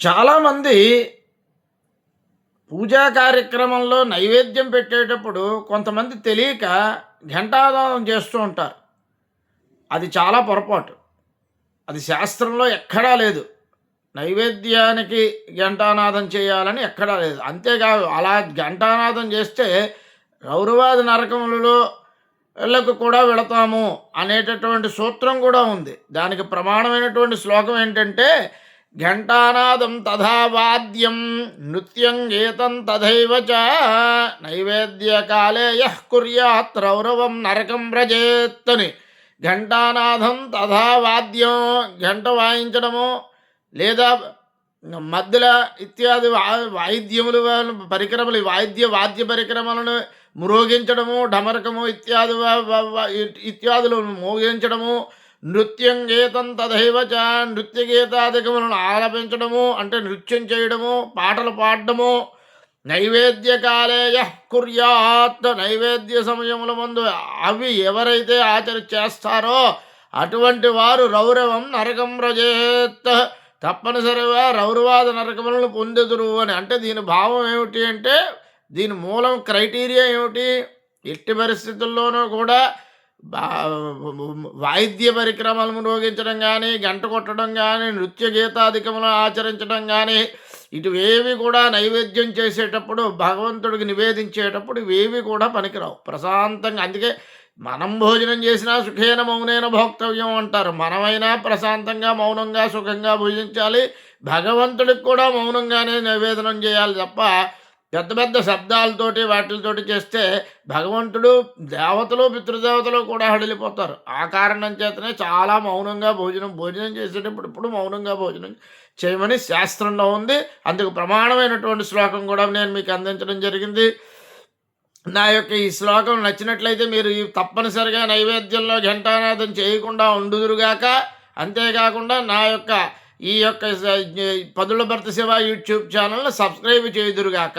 చాలామంది పూజా కార్యక్రమంలో నైవేద్యం పెట్టేటప్పుడు కొంతమంది తెలియక ఘంటాదానం చేస్తూ ఉంటారు. అది చాలా పొరపాటు. అది శాస్త్రంలో ఎక్కడా లేదు. నైవేద్యానికి ఘంటానాదం చేయాలని ఎక్కడా లేదు. అంతేకాదు అలా ఘంటానాదం చేస్తే రౌరవాది నరకములలో వీళ్ళకు కూడా వెళతాము అనేటటువంటి సూత్రం కూడా ఉంది. దానికి ప్రమాణమైనటువంటి శ్లోకం ఏంటంటే ఘంటానాదం తథా వాద్యం నృత్యం గీతం తథైవ చ నైవేద్యకాలే యః కుర్యాత్ రౌరవం నరకం వ్రజేత్తని. ఘంటానాదం తథా వాద్యం ఘంట వాయించడము లేదా మద్దుల ఇత్యాది వా వాయిద్యములు పరికరములు వాయిద్య వాద్య పరికరములను మ్రోగించడము ఢమరకము ఇత్యాది ఇత్యాదులు మోగించడము నృత్యం గీతం తదైవ చ నృత్య గీతాధికములను ఆలపించడము అంటే నృత్యం చేయడము పాటలు పాడడము నైవేద్యకాలే కాలేయ కుర్యాత్ నైవేద్య సమయముల ముందు అవి ఎవరైతే ఆచరి చేస్తారో అటువంటి వారు రౌరవం నరకం రజేత్ తప్పనిసరిగా రౌరవాద నరకములను పొందుదురు అని. అంటే దీని భావం ఏమిటి అంటే దీని మూలం క్రైటీరియా ఏమిటి? ఎట్టి పరిస్థితుల్లోనూ కూడా వాయిద్య పరిక్రమలను రోగించడం కానీ గంట కొట్టడం కానీ నృత్య గీతాధికములను ఆచరించడం కానీ ఇటువేవి కూడా నైవేద్యం చేసేటప్పుడు భగవంతుడికి నివేదించేటప్పుడు ఇవేవి కూడా పనికిరావు. ప్రశాంతంగా అందుకే మనం భోజనం చేసినా సుఖేన మౌనేన భోక్తవ్యం అంటారు. మనమైనా ప్రశాంతంగా మౌనంగా సుఖంగా భోజించాలి. భగవంతుడికి కూడా మౌనంగానే నివేదనం చేయాలి తప్ప పెద్ద పెద్ద శబ్దాలతోటి వాటితోటి చేస్తే భగవంతుడు దేవతలు పితృదేవతలు కూడా హడిలిపోతారు. ఆ కారణం చేతనే చాలా మౌనంగా భోజనం భోజనం చేసేటప్పుడు ఇప్పుడు మౌనంగా భోజనం చేయమని శాస్త్రంలో ఉంది. అందుకు ప్రమాణమైనటువంటి శ్లోకం కూడా నేను మీకు అందించడం జరిగింది. నా యొక్క ఈ శ్లోకం నచ్చినట్లయితే మీరు ఈ తప్పనిసరిగా నైవేద్యంలో ఘంటానాదం చేయకుండా ఉండుదురుగాక. అంతేకాకుండా నా యొక్క ఈ యొక్క పదుల భర్త శివ యూట్యూబ్ ఛానల్ని సబ్స్క్రైబ్ చేయుదురుగాక.